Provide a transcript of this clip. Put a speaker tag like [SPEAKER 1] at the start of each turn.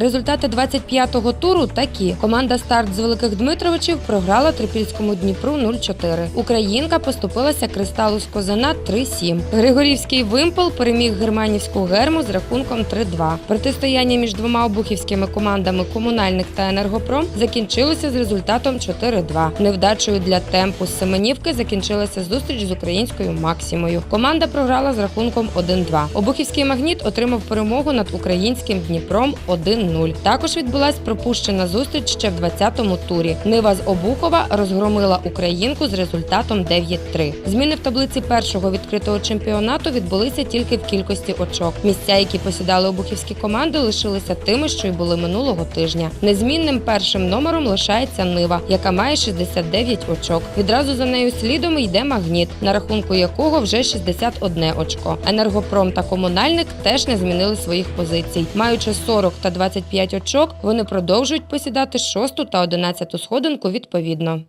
[SPEAKER 1] Результати 25-го туру такі: команда Старт з Великих Дмитровичів програла Трипільському Дніпру 0-4. Українка поступилася Кристалу з Козана 3-7. Григорівський вимпел переміг германівську герму з рахунком 3-2. Протистояння між двома обухівськими командами Комунальник та Енергопром закінчилося з результатом 4-2. Невдачею для темпу з Семенівки закінчилася зустріч з українською Максимою. Команда програла з рахунком 1-2. Обухівський магніт отримав перемогу над українським Дніпром 1-0. Також відбулась пропущена зустріч ще в 20-му турі. Нива з Обухова розгромила українку з результатом 9-3. Зміни в таблиці першого відкритого чемпіонату відбулися тільки в кількості очок. Місця, які посідали обухівські команди, лишилися тими, що й були минулого тижня. Незмінним першим номером лишається Нива, яка має 69 очок. Відразу за нею слідом йде магніт, на рахунку якого вже 61 очко. Енергопром та комунальник теж не змінили своїх позицій. Маючи 40 та 25 очок, вони продовжують посідати шосту та 11 сходинку відповідно.